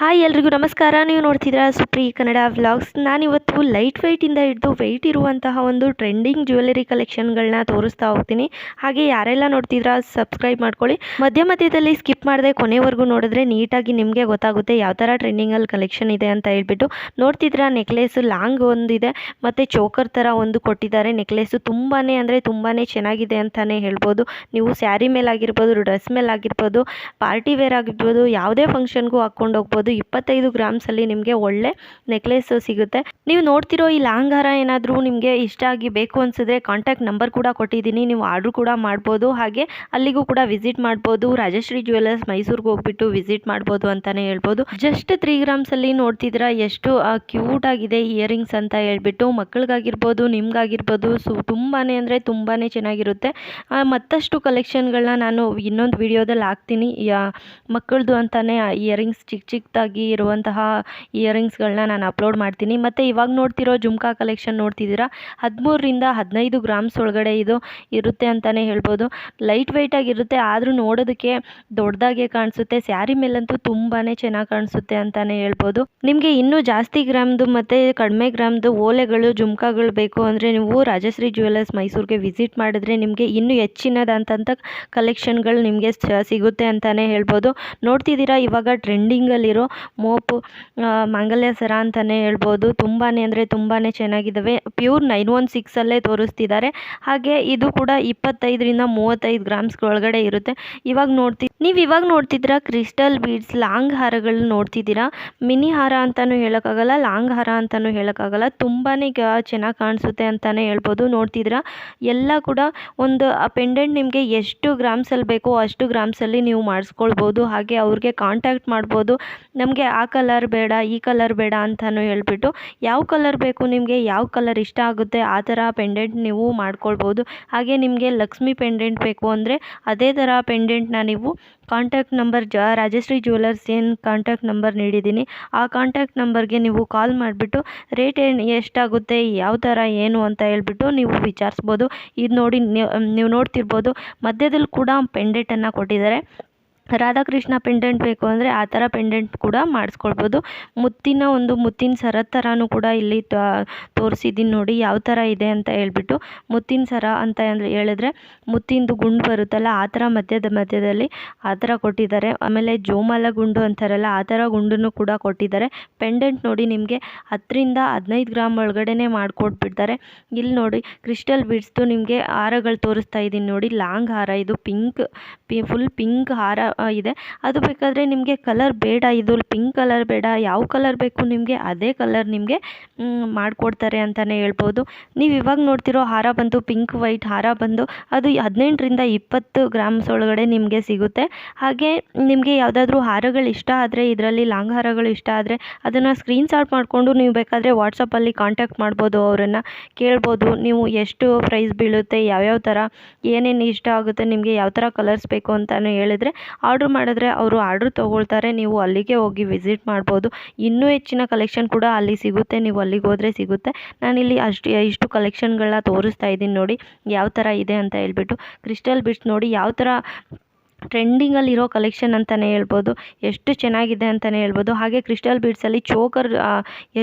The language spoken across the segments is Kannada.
ಹಾಯ್ ಎಲ್ರಿಗೂ ನಮಸ್ಕಾರ. ನೀವು ನೋಡ್ತಿದ್ದೀರಾ ಸುಪ್ರಿ ಕನ್ನಡ ವ್ಲಾಗ್ಸ್. ನಾನಿವತ್ತು ಲೈಟ್ ವೆಯ್ಟಿಂದ ಹಿಡಿದು ವೆಯ್ಟ್ ಇರುವಂತಹ ಒಂದು ಟ್ರೆಂಡಿಂಗ್ ಜ್ಯುವೆಲರಿ ಕಲೆಕ್ಷನ್ಗಳನ್ನ ತೋರಿಸ್ತಾ ಹೋಗ್ತೀನಿ. ಹಾಗೆ ಯಾರೆಲ್ಲ ನೋಡ್ತಿದ್ರಾ ಸಬ್ಸ್ಕ್ರೈಬ್ ಮಾಡ್ಕೊಳ್ಳಿ. ಮಧ್ಯ ಮಧ್ಯದಲ್ಲಿ ಸ್ಕಿಪ್ ಮಾಡದೆ ಕೊನೆವರೆಗೂ ನೋಡಿದ್ರೆ ನೀಟಾಗಿ ನಿಮಗೆ ಗೊತ್ತಾಗುತ್ತೆ ಯಾವ ಥರ ಟ್ರೆಂಡಿಂಗಲ್ಲಿ ಕಲೆಕ್ಷನ್ ಇದೆ ಅಂತ ಹೇಳ್ಬಿಟ್ಟು. ನೋಡ್ತಿದ್ರಾ ನೆಕ್ಲೇಸ್ ಲಾಂಗ್ ಒಂದಿದೆ. ಮತ್ತು ಚೋಕರ್ ಥರ ಒಂದು ಕೊಟ್ಟಿದ್ದಾರೆ. ನೆಕ್ಲೆಸ್ಸು ತುಂಬಾ ಅಂದರೆ ತುಂಬಾ ಚೆನ್ನಾಗಿದೆ ಅಂತಲೇ ಹೇಳ್ಬೋದು. ನೀವು ಸ್ಯಾರಿ ಮೇಲಾಗಿರ್ಬೋದು ಡ್ರೆಸ್ ಮೇಲಾಗಿರ್ಬೋದು ಪಾರ್ಟಿ ವೇರ್ ಆಗಿರ್ಬೋದು, ಯಾವುದೇ ಫಂಕ್ಷನ್ಗೂ ಹಾಕ್ಕೊಂಡು ಹೋಗ್ಬೋದು. ಇಪ್ಪತ್ತೈದು ಗ್ರಾಮ್ಸಲ್ಲಿ ನಿಮಗೆ ಒಳ್ಳೆ ನೆಕ್ಲೆಸ್ ಸಿಗುತ್ತೆ. ನೀವು ನೋಡ್ತಿರೋ ಈ ಲಾಂಗಾರ ಏನಾದರೂ ನಿಮಗೆ ಇಷ್ಟ ಆಗಿ ಬೇಕು ಅನಿಸಿದ್ರೆ ಕಾಂಟ್ಯಾಕ್ಟ್ ನಂಬರ್ ಕೂಡ ಕೊಟ್ಟಿದ್ದೀನಿ. ನೀವು ಆರ್ಡ್ರ್ ಕೂಡ ಮಾಡ್ಬೋದು. ಹಾಗೆ ಅಲ್ಲಿಗೂ ಕೂಡ ವಿಸಿಟ್ ಮಾಡ್ಬೋದು. ರಾಜಶ್ರೀ ಜ್ಯುವೆಲರ್ಸ್ ಮೈಸೂರಿಗೆ ಹೋಗ್ಬಿಟ್ಟು ವಿಸಿಟ್ ಮಾಡ್ಬೋದು ಅಂತಲೇ ಹೇಳ್ಬೋದು. ಜಸ್ಟ್ ತ್ರೀ ಗ್ರಾಮ್ಸಲ್ಲಿ ನೋಡ್ತಿದ್ದೀರಾ ಎಷ್ಟು ಕ್ಯೂಟ್ ಆಗಿದೆ ಇಯರಿಂಗ್ಸ್ ಅಂತ ಹೇಳ್ಬಿಟ್ಟು. ಮಕ್ಕಳಿಗಾಗಿರ್ಬೋದು, ನಿಮ್ಗಾಗಿರ್ಬೋದು, ಸೊ ತುಂಬಾ ಅಂದರೆ ತುಂಬಾ ಚೆನ್ನಾಗಿರುತ್ತೆ. ಮತ್ತಷ್ಟು ಕಲೆಕ್ಷನ್ಗಳನ್ನ ನಾನು ಇನ್ನೊಂದು ವಿಡಿಯೋದಲ್ಲಿ ಹಾಕ್ತೀನಿ. ಮಕ್ಕಳದು ಅಂತಲೇ ಇಯರಿಂಗ್ಸ್ ಚಿಕ್ಕ ಚಿಕ್ಕದಾಗಿ ಇರುವಂತಹ ಇಯರಿಂಗ್ಸ್ಗಳನ್ನ ನಾನು ಅಪ್ಲೋಡ್ ಮಾಡ್ತೀನಿ. ಮತ್ತು ಇವಾಗ ನೋಡ್ತಿರೋ ಜುಮ್ಕಾ ಕಲೆಕ್ಷನ್ ನೋಡ್ತಿದ್ದೀರಾ? ಹದಿಮೂರರಿಂದ ಹದಿನೈದು ಗ್ರಾಮ್ಸ್ ಒಳಗಡೆ ಇದು ಇರುತ್ತೆ ಅಂತಲೇ ಹೇಳ್ಬೋದು. ಲೈಟ್ ವೆಯ್ಟಾಗಿರುತ್ತೆ ಆದರೂ ನೋಡೋದಕ್ಕೆ ದೊಡ್ಡದಾಗೆ ಕಾಣಿಸುತ್ತೆ. ಸ್ಯಾರಿ ಮೇಲಂತೂ ತುಂಬಾ ಚೆನ್ನಾಗಿ ಕಾಣಿಸುತ್ತೆ ಅಂತಲೇ ಹೇಳ್ಬೋದು. ನಿಮಗೆ ಇನ್ನೂ ಜಾಸ್ತಿ ಗ್ರಾಮ್ದು ಮತ್ತು ಕಡಿಮೆ ಗ್ರಾಮ್ದು ಓಲೆಗಳು, ಜುಮ್ಕಾಗಳು ಬೇಕು ಅಂದರೆ ನೀವು ರಾಜಶ್ರೀ ಜ್ಯುವೆಲರ್ಸ್ ಮೈಸೂರಿಗೆ ವಿಸಿಟ್ ಮಾಡಿದ್ರೆ ನಿಮಗೆ ಇನ್ನೂ ಹೆಚ್ಚಿನದಂತಂಥ ಕಲೆಕ್ಷನ್ಗಳು ನಿಮಗೆ ಸಿಗುತ್ತೆ ಅಂತಲೇ ಹೇಳ್ಬೋದು. ನೋಡ್ತಿದ್ದೀರಾ ಇವಾಗ ಟ್ರೆಂಡಿಂಗಲ್ಲಿರೋ ಮೋಪು ಮಂಗಲ್ಯ ಸರ ಅಂತಲೇ ಹೇಳ್ಬೋದು. ತುಂಬಾ ಅಂದರೆ ತುಂಬಾ ಚೆನ್ನಾಗಿದ್ದಾವೆ ಪ್ಯೂರ್ ನೈನ್ ಒನ್ ಸಿಕ್ಸಲ್ಲೇ ತೋರಿಸ್ತಿದ್ದಾರೆ ಹಾಗೆ ಇದು ಕೂಡ ಇಪ್ಪತ್ತೈದರಿಂದ ಮೂವತ್ತೈದು ಗ್ರಾಮ್ಸ್ ಒಳಗಡೆ ಇರುತ್ತೆ. ಇವಾಗ ನೋಡ್ತಿ, ನೀವು ಇವಾಗ ನೋಡ್ತಿದ್ದೀರಾ ಕ್ರಿಸ್ಟಲ್ ಬೀಡ್ಸ್, ಲಾಂಗ್ ಹಾರಗಳು ನೋಡ್ತಿದ್ದೀರಾ? ಮಿನಿ ಹಾರ ಅಂತಲೂ ಹೇಳೋಕ್ಕಾಗಲ್ಲ, ಲಾಂಗ್ ಹಾರ ಅಂತಲೂ ಹೇಳೋಕ್ಕಾಗಲ್ಲ. ತುಂಬಾ ಚೆನ್ನಾಗಿ ಕಾಣಿಸುತ್ತೆ ಅಂತಲೇ ಹೇಳ್ಬೋದು. ನೋಡ್ತಿದ್ದೀರಾ? ಎಲ್ಲ ಕೂಡ ಒಂದು ಪೆಂಡೆಂಟ್ ನಿಮಗೆ ಎಷ್ಟು ಗ್ರಾಮ್ಸಲ್ಲಿ ಬೇಕೋ ಅಷ್ಟು ಗ್ರಾಮ್ಸಲ್ಲಿ ನೀವು ಮಾಡಿಸ್ಕೊಳ್ಬೋದು. ಹಾಗೆ ಅವ್ರಿಗೆ ಕಾಂಟ್ಯಾಕ್ಟ್ ಮಾಡ್ಬೋದು. ನಮಗೆ ಆ ಕಲರ್ ಬೇಡ, ಈ ಕಲರ್ ಬೇಡ ಅಂತಲೂ ಹೇಳಿಬಿಟ್ಟು ಯಾವ ಕಲರ್ ಬೇಕು ನಿಮಗೆ, ಯಾವ ಕಲರ್ ಇಷ್ಟ ಆಗುತ್ತೆ ಆ ಥರ ಪೆಂಡೆಂಟ್ ನೀವು ಮಾಡ್ಕೊಳ್ಬೋದು. ಹಾಗೆ ನಿಮಗೆ ಲಕ್ಷ್ಮಿ ಪೆಂಡೆಂಟ್ ಬೇಕು ಅಂದರೆ ಅದೇ ಥರ ಪೆಂಡೆಂಟ್ನ ನೀವು ಕಾಂಟ್ಯಾಕ್ಟ್ ನಂಬರ್ ಜ ರಾಜಶ್ರೀ ಜ್ಯುವೆಲರ್ಸ್ ಏನು ಕಾಂಟ್ಯಾಕ್ಟ್ ನಂಬರ್ ನೀಡಿದ್ದೀನಿ, ಆ ಕಾಂಟ್ಯಾಕ್ಟ್ ನಂಬರ್ಗೆ ನೀವು ಕಾಲ್ ಮಾಡಿಬಿಟ್ಟು ರೇಟ್ ಏನು ಎಷ್ಟಾಗುತ್ತೆ, ಯಾವ ಥರ ಏನು ಅಂತ ಹೇಳ್ಬಿಟ್ಟು ನೀವು ವಿಚಾರಿಸ್ಬೋದು. ಇದು ನೋಡಿ ನೀವು ನೋಡ್ತಿರ್ಬೋದು. ಮಧ್ಯದಲ್ಲಿ ಕೂಡ ಪೆಂಡೆಂಟನ್ನು ಕೊಟ್ಟಿದ್ದಾರೆ. ರಾಧಾಕೃಷ್ಣ ಪೆಂಡೆಂಟ್ ಬೇಕು ಅಂದರೆ ಆ ಥರ ಪೆಂಡೆಂಟ್ ಕೂಡ ಮಾಡಿಸ್ಕೊಳ್ಬೋದು. ಮುತ್ತಿನ ಒಂದು ಮುತ್ತಿನ ಸರ ಥರನೂ ಕೂಡ ಇಲ್ಲಿ ತೋರಿಸಿದ್ದೀನಿ ನೋಡಿ ಯಾವ ಥರ ಇದೆ ಅಂತ ಹೇಳ್ಬಿಟ್ಟು ಮುತ್ತಿನ ಸರ ಅಂತ ಅಂದರೆ ಹೇಳಿದ್ರೆ ಮುತ್ತಿಂದು ಗುಂಡು ಬರುತ್ತಲ್ಲ ಆ ಥರ ಮಧ್ಯದ ಮಧ್ಯದಲ್ಲಿ ಆ ಥರ ಕೊಟ್ಟಿದ್ದಾರೆ. ಆಮೇಲೆ ಜೋಮಾಲ ಗುಂಡು ಅಂತಾರಲ್ಲ ಆ ಥರ ಗುಂಡನ್ನು ಕೂಡ ಕೊಟ್ಟಿದ್ದಾರೆ. ಪೆಂಡೆಂಟ್ ನೋಡಿ ನಿಮಗೆ ಹತ್ತರಿಂದ ಹದಿನೈದು ಗ್ರಾಮ್ ಒಳಗಡೆನೇ ಮಾಡಿಕೊಟ್ಬಿಡ್ತಾರೆ. ಇಲ್ಲಿ ನೋಡಿ ಕ್ರಿಸ್ಟಲ್ ಬಿಡ್ಸ್ದು ನಿಮಗೆ ಹಾರಗಳು ತೋರಿಸ್ತಾ ಇದ್ದೀನಿ ನೋಡಿ. ಲಾಂಗ್ ಹಾರ ಇದು ಪಿಂಕ್ ಪಿ ಫುಲ್ ಪಿಂಕ್ ಹಾರ ಇದೆ. ಅದು ಬೇಕಾದರೆ ನಿಮಗೆ ಕಲರ್ ಬೇಡ, ಇದು ಪಿಂಕ್ ಕಲರ್ ಬೇಡ, ಯಾವ ಕಲರ್ ಬೇಕು ನಿಮಗೆ ಅದೇ ಕಲರ್ ನಿಮಗೆ ಮಾಡಿಕೊಡ್ತಾರೆ ಅಂತಲೇ ಹೇಳ್ಬೋದು. ನೀವು ಇವಾಗ ನೋಡ್ತಿರೋ ಹಾರ ಬಂದು ಪಿಂಕ್ ವೈಟ್ ಹಾರ ಬಂದು ಅದು ಹದಿನೆಂಟರಿಂದ ಇಪ್ಪತ್ತು ಗ್ರಾಮ್ಸ್ ಒಳಗಡೆ ನಿಮಗೆ ಸಿಗುತ್ತೆ. ಹಾಗೆ ನಿಮಗೆ ಯಾವುದಾದ್ರೂ ಹಾರಗಳು ಇಷ್ಟ ಆದರೆ, ಇದರಲ್ಲಿ ಲಾಂಗ್ ಹಾರಗಳು ಇಷ್ಟ ಆದರೆ ಅದನ್ನು ಸ್ಕ್ರೀನ್ಶಾಟ್ ಮಾಡಿಕೊಂಡು ನೀವು ಬೇಕಾದರೆ ವಾಟ್ಸಪ್ಪಲ್ಲಿ ಕಾಂಟ್ಯಾಕ್ಟ್ ಮಾಡ್ಬೋದು ಅವರನ್ನು, ಕೇಳ್ಬೋದು ನೀವು ಎಷ್ಟು ಪ್ರೈಸ್ ಬೀಳುತ್ತೆ, ಯಾವ್ಯಾವ ಥರ ಏನೇನು ಇಷ್ಟ ಆಗುತ್ತೆ, ನಿಮಗೆ ಯಾವ ಥರ ಕಲರ್ಸ್ ಬೇಕು ಅಂತಲೂ ಹೇಳಿದ್ರೆ ಆರ್ಡ್ರ್ ಮಾಡಿದ್ರೆ ಅವರು ಆರ್ಡ್ರ್ ತೊಗೊಳ್ತಾರೆ, ನೀವು ಅಲ್ಲಿಗೆ ಹೋಗಿ ವಿಸಿಟ್ ಮಾಡ್ಬೋದು. ಇನ್ನೂ ಹೆಚ್ಚಿನ ಕಲೆಕ್ಷನ್ ಕೂಡ ಅಲ್ಲಿ ಸಿಗುತ್ತೆ, ನೀವು ಅಲ್ಲಿಗೆ ಹೋದರೆ ಸಿಗುತ್ತೆ. ನಾನಿಲ್ಲಿ ಅಷ್ಟು, ಇಷ್ಟು ಕಲೆಕ್ಷನ್ಗಳನ್ನ ತೋರಿಸ್ತಾ ಇದ್ದೀನಿ ನೋಡಿ, ಯಾವ ಥರ ಇದೆ ಅಂತ ಹೇಳ್ಬಿಟ್ಟು. ಕ್ರಿಸ್ಟಲ್ ಬಿಟ್ಸ್ ನೋಡಿ, ಯಾವ ಥರ ಟ್ರೆಂಡಿಂಗಲ್ಲಿರೋ ಕಲೆಕ್ಷನ್ ಅಂತಲೇ ಹೇಳ್ಬೋದು, ಎಷ್ಟು ಚೆನ್ನಾಗಿದೆ ಅಂತಲೇ ಹೇಳ್ಬೋದು. ಹಾಗೆ ಕ್ರಿಸ್ಟಲ್ ಬೀಡ್ಸಲ್ಲಿ ಚೋಕರ್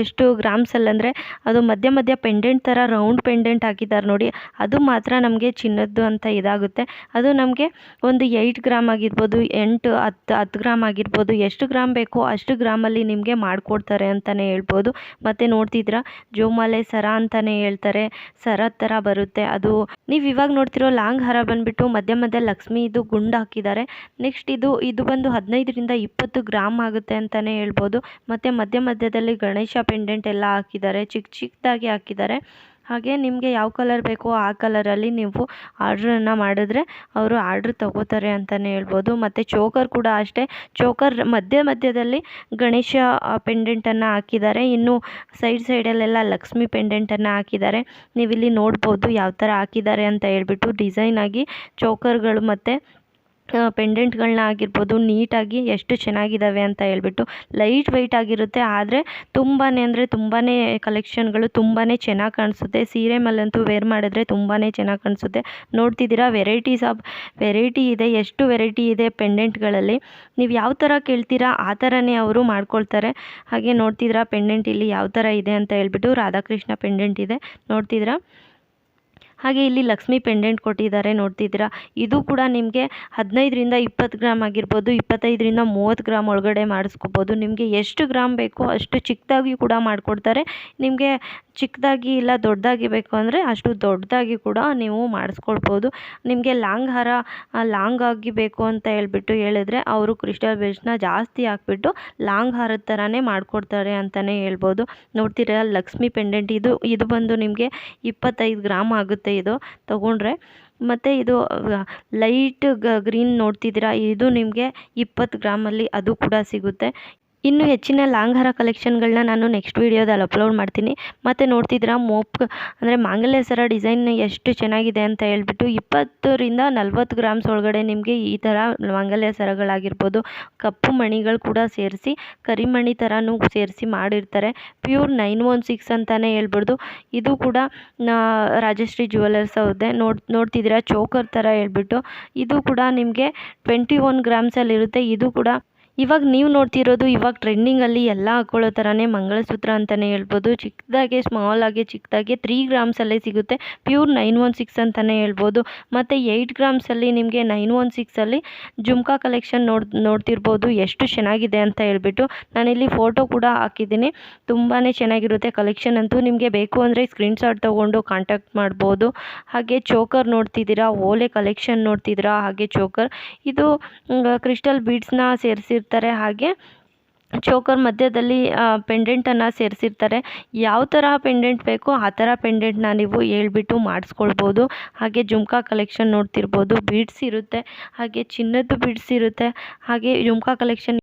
ಎಷ್ಟು ಗ್ರಾಮ್ಸಲ್ಲಿ ಅಂದರೆ ಅದು ಮಧ್ಯ ಮಧ್ಯ ಪೆಂಡೆಂಟ್ ಥರ ರೌಂಡ್ ಪೆಂಡೆಂಟ್ ಹಾಕಿದ್ದಾರೆ ನೋಡಿ. ಅದು ಮಾತ್ರ ನಮಗೆ ಚಿನ್ನದ್ದು ಅಂತ ಇದಾಗುತ್ತೆ. ಅದು ನಮಗೆ ಒಂದು ಏಯ್ಟ್ ಗ್ರಾಮ್ ಆಗಿರ್ಬೋದು, ಎಂಟು, ಹತ್ತು ಹತ್ತು ಗ್ರಾಮ್ ಆಗಿರ್ಬೋದು, ಎಷ್ಟು ಗ್ರಾಮ್ ಬೇಕೋ ಅಷ್ಟು ಗ್ರಾಮಲ್ಲಿ ನಿಮಗೆ ಮಾಡಿಕೊಡ್ತಾರೆ ಅಂತಲೇ ಹೇಳ್ಬೋದು. ಮತ್ತು ನೋಡ್ತಿದ್ರ ಜೋಮಾಲೆ ಸರ ಅಂತಲೇ ಹೇಳ್ತಾರೆ. ಸರ ಥರ ಬರುತ್ತೆ ಅದು. ನೀವು ಇವಾಗ ನೋಡ್ತಿರೋ ಲಾಂಗ್ ಹಾರ ಬಂದುಬಿಟ್ಟು ಮಧ್ಯ ಮಧ್ಯ ಲಕ್ಷ್ಮೀದು ಗುಂಡು ಹಾಕಿದ್ದಾರೆ. ನೆಕ್ಸ್ಟ್ ಇದು ಇದು ಬಂದು ಹದಿನೈದರಿಂದ ಇಪ್ಪತ್ತು ಗ್ರಾಮ್ ಆಗುತ್ತೆ ಅಂತಲೇ ಹೇಳ್ಬೋದು. ಮತ್ತು ಮಧ್ಯ ಮಧ್ಯದಲ್ಲಿ ಗಣೇಶ ಪೆಂಡೆಂಟ್ ಎಲ್ಲ ಹಾಕಿದ್ದಾರೆ ಚಿಕ್ಕ ಚಿಕ್ಕದಾಗಿ ಹಾಕಿದ್ದಾರೆ. ಹಾಗೆ ನಿಮಗೆ ಯಾವ ಕಲರ್ ಬೇಕೋ ಆ ಕಲರಲ್ಲಿ ನೀವು ಆರ್ಡ್ರನ್ನು ಮಾಡಿದ್ರೆ ಅವರು ಆರ್ಡ್ರ್ ತಗೋತಾರೆ ಅಂತಲೇ ಹೇಳ್ಬೋದು. ಮತ್ತು ಚೋಕರ್ ಕೂಡ ಅಷ್ಟೇ. ಚೋಕರ್ ಮಧ್ಯ ಮಧ್ಯದಲ್ಲಿ ಗಣೇಶ ಪೆಂಡೆಂಟನ್ನು ಹಾಕಿದ್ದಾರೆ. ಇನ್ನು ಸೈಡ್ ಸೈಡಲ್ಲೆಲ್ಲ ಲಕ್ಷ್ಮಿ ಪೆಂಡೆಂಟನ್ನು ಹಾಕಿದ್ದಾರೆ. ನೀವಿಲ್ಲಿ ನೋಡ್ಬೋದು ಯಾವ ಥರ ಹಾಕಿದ್ದಾರೆ ಅಂತ ಹೇಳ್ಬಿಟ್ಟು ಡಿಸೈನ್ ಆಗಿ ಚೋಕರ್ಗಳು ಮತ್ತು ಪೆಂಡೆಂಟ್ಗಳನ್ನ ಆಗಿರ್ಬೋದು, ನೀಟಾಗಿ ಎಷ್ಟು ಚೆನ್ನಾಗಿದ್ದಾವೆ ಅಂತ ಹೇಳ್ಬಿಟ್ಟು ಲೈಟ್ ವೆಯ್ಟ್ ಆಗಿರುತ್ತೆ. ಆದರೆ ತುಂಬಾ ಅಂದರೆ ತುಂಬಾ ಕಲೆಕ್ಷನ್ಗಳು ತುಂಬಾ ಚೆನ್ನಾಗಿ ಕಾಣಿಸುತ್ತೆ. ಸೀರೆ ಮೇಲಂತೂ ವೇರ್ ಮಾಡಿದ್ರೆ ತುಂಬಾ ಚೆನ್ನಾಗಿ ಕಾಣಿಸುತ್ತೆ. ನೋಡ್ತಿದ್ದೀರಾ ವೆರೈಟೀಸ್ ಆಫ್ ವೆರೈಟಿ ಇದೆ, ಎಷ್ಟು ವೆರೈಟಿ ಇದೆ ಪೆಂಡೆಂಟ್ಗಳಲ್ಲಿ ನೀವು ಯಾವ ಥರ ಕೇಳ್ತೀರಾ, ಆ ಥರನೇ ಅವರು ಮಾಡ್ಕೊಳ್ತಾರೆ. ಹಾಗೆ ನೋಡ್ತಿದ್ದೀರಾ ಪೆಂಡೆಂಟ್ ಇಲ್ಲಿ ಯಾವ ಥರ ಇದೆ ಅಂತ ಹೇಳ್ಬಿಟ್ಟು ರಾಧಾಕೃಷ್ಣ ಪೆಂಡೆಂಟ್ ಇದೆ. ನೋಡ್ತಿದ್ದೀರಾ? ಹಾಗೆ ಇಲ್ಲಿ ಲಕ್ಷ್ಮಿ ಪೆಂಡೆಂಟ್ ಕೊಟ್ಟಿದ್ದಾರೆ, ನೋಡ್ತಿದ್ದೀರಾ? ಇದು ಕೂಡ ನಿಮಗೆ ಹದಿನೈದರಿಂದ ಇಪ್ಪತ್ತು ಗ್ರಾಮ್ ಆಗಿರ್ಬೋದು, ಇಪ್ಪತ್ತೈದರಿಂದ ಮೂವತ್ತು ಗ್ರಾಮ್ ಒಳಗಡೆ ಮಾಡಿಸ್ಕೋಬೋದು. ನಿಮಗೆ ಎಷ್ಟು ಗ್ರಾಮ್ ಬೇಕೋ ಅಷ್ಟು ಚಿಕ್ಕದಾಗಿ ಕೂಡ ಮಾಡಿಕೊಡ್ತಾರೆ. ನಿಮಗೆ ಚಿಕ್ಕದಾಗಿ ಇಲ್ಲ, ದೊಡ್ಡದಾಗಿ ಬೇಕು ಅಂದರೆ ಅಷ್ಟು ದೊಡ್ಡದಾಗಿ ಕೂಡ ನೀವು ಮಾಡಿಸ್ಕೊಳ್ಬೋದು. ನಿಮಗೆ ಲಾಂಗ್ ಹಾರ ಲಾಂಗ್ ಆಗಿ ಬೇಕು ಅಂತ ಹೇಳ್ಬಿಟ್ಟು ಹೇಳಿದ್ರೆ ಅವರು ಕ್ರಿಸ್ಟಲ್ ಬೇಸ್ನ ಜಾಸ್ತಿ ಹಾಕ್ಬಿಟ್ಟು ಲಾಂಗ್ ಹಾರದ ಥರನೇ ಮಾಡಿಕೊಡ್ತಾರೆ ಅಂತಲೇ ಹೇಳ್ಬೋದು. ನೋಡ್ತೀರಾ, ಲಕ್ಷ್ಮಿ ಪೆಂಡೆಂಟ್ ಇದು ಇದು ಬಂದು ನಿಮಗೆ ಇಪ್ಪತ್ತೈದು ಗ್ರಾಮ್ ಆಗುತ್ತೆ ಇದು. ತೊಗೊಂಡ್ರೆ ಮತ್ತು ಇದು ಲೈಟ್ ಗ್ರೀನ್ ನೋಡ್ತಿದ್ದೀರಾ, ಇದು ನಿಮಗೆ ಇಪ್ಪತ್ತು ಗ್ರಾಮಲ್ಲಿ ಅದು ಕೂಡ ಸಿಗುತ್ತೆ. ಇನ್ನು ಹೆಚ್ಚಿನ ಲಾಂಗ್ ಹಾರ ಕಲೆಕ್ಷನ್ಗಳನ್ನ ನಾನು ನೆಕ್ಸ್ಟ್ ವೀಡಿಯೋದಲ್ಲಿ ಅಪ್ಲೋಡ್ ಮಾಡ್ತೀನಿ. ಮತ್ತು ನೋಡ್ತಿದ್ದೀರಾ, ಮೋಪ್, ಅಂದರೆ ಮಾಂಗಲ್ಯ ಸರ ಡಿಸೈನ್ ಎಷ್ಟು ಚೆನ್ನಾಗಿದೆ ಅಂತ ಹೇಳ್ಬಿಟ್ಟು ಇಪ್ಪತ್ತರಿಂದ ನಲ್ವತ್ತು ಗ್ರಾಮ್ಸ್ ಒಳಗಡೆ ನಿಮಗೆ ಈ ಥರ ಮಾಂಗಲ್ಯ ಸರಗಳಾಗಿರ್ಬೋದು, ಕಪ್ಪು ಮಣಿಗಳು ಕೂಡ ಸೇರಿಸಿ, ಕರಿಮಣಿ ಥರನೂ ಸೇರಿಸಿ ಮಾಡಿರ್ತಾರೆ. ಪ್ಯೂರ್ ನೈನ್ ಒನ್ ಸಿಕ್ಸ್ ಅಂತಲೇ ಹೇಳ್ಬೋದು. ಇದು ಕೂಡ ರಾಜಶ್ರೀ ಜ್ಯುವೆಲರ್ಸ್ ಅವ್ರದ್ದೇ. ನೋಡ್, ನೋಡ್ತಿದ್ದೀರಾ, ಚೋಕರ್ ಥರ ಹೇಳ್ಬಿಟ್ಟು. ಇದು ಕೂಡ ನಿಮಗೆ ಟ್ವೆಂಟಿ ಒನ್ ಗ್ರಾಮ್ಸಲ್ಲಿರುತ್ತೆ ಇದು ಕೂಡ ಇವಾಗ ನೀವು ನೋಡ್ತಿರೋದು ಇವಾಗ ಟ್ರೆಂಡಿಂಗಲ್ಲಿ ಎಲ್ಲ ಹಾಕ್ಕೊಳ್ಳೋ ಥರನೇ ಮಂಗಳಸೂತ್ರ ಅಂತಲೇ ಹೇಳ್ಬೋದು. ಚಿಕ್ಕದಾಗೆ ಸ್ಮಾಲ್ ಆಗಿ ಚಿಕ್ಕದಾಗೆ ತ್ರೀ ಗ್ರಾಮ್ಸಲ್ಲೇ ಸಿಗುತ್ತೆ. ಪ್ಯೂರ್ ನೈನ್ ಒನ್ ಸಿಕ್ಸ್ ಅಂತಲೇ ಹೇಳ್ಬೋದು. ಮತ್ತು ಏಯ್ಟ್ ಗ್ರಾಮ್ಸಲ್ಲಿ ನಿಮಗೆ ನೈನ್ ಒನ್ ಸಿಕ್ಸಲ್ಲಿ ಜುಮ್ಕಾ ಕಲೆಕ್ಷನ್ ನೋಡ್, ನೋಡ್ತಿರ್ಬೋದು. ಎಷ್ಟು ಚೆನ್ನಾಗಿದೆ ಅಂತ ಹೇಳ್ಬಿಟ್ಟು ನಾನಿಲ್ಲಿ ಫೋಟೋ ಕೂಡ ಹಾಕಿದ್ದೀನಿ. ತುಂಬಾ ಚೆನ್ನಾಗಿರುತ್ತೆ ಕಲೆಕ್ಷನ್ ಅಂತೂ. ನಿಮಗೆ ಬೇಕು ಅಂದರೆ ಸ್ಕ್ರೀನ್ಶಾಟ್ ತೊಗೊಂಡು ಕಾಂಟ್ಯಾಕ್ಟ್ ಮಾಡ್ಬೋದು. ಹಾಗೆ ಚೋಕರ್ ನೋಡ್ತಿದ್ದೀರಾ? ಓಲೆ ಕಲೆಕ್ಷನ್ ನೋಡ್ತಿದ್ದೀರಾ? ಹಾಗೆ ಚೋಕರ್ ಇದು ಕ್ರಿಸ್ಟಲ್ ಬೀಡ್ಸ್ನ ಸೇರಿಸಿ ಇರ್ತಾರೆ ಹಾಗೆ ಚೋಕರ್ ಮಧ್ಯದಲ್ಲಿ ಪೆಂಡೆಂಟನ್ನು ಸೇರಿಸಿರ್ತಾರೆ. ಯಾವ ಥರ ಪೆಂಡೆಂಟ್ ಬೇಕೋ ಆ ಥರ ಪೆಂಡೆಂಟ್ನ ನೀವು ಹೇಳ್ಬಿಟ್ಟು ಮಾಡಿಸ್ಕೊಳ್ಬೋದು. ಹಾಗೆ ಜುಮ್ಕಾ ಕಲೆಕ್ಷನ್ ನೋಡ್ತಿರ್ಬೋದು. ಬೀಡ್ಸ್ ಇರುತ್ತೆ, ಹಾಗೆ ಚಿನ್ನದ್ದು ಬೀಡ್ಸ್ ಇರುತ್ತೆ. ಹಾಗೆ ಜುಮ್ಕಾ ಕಲೆಕ್ಷನ್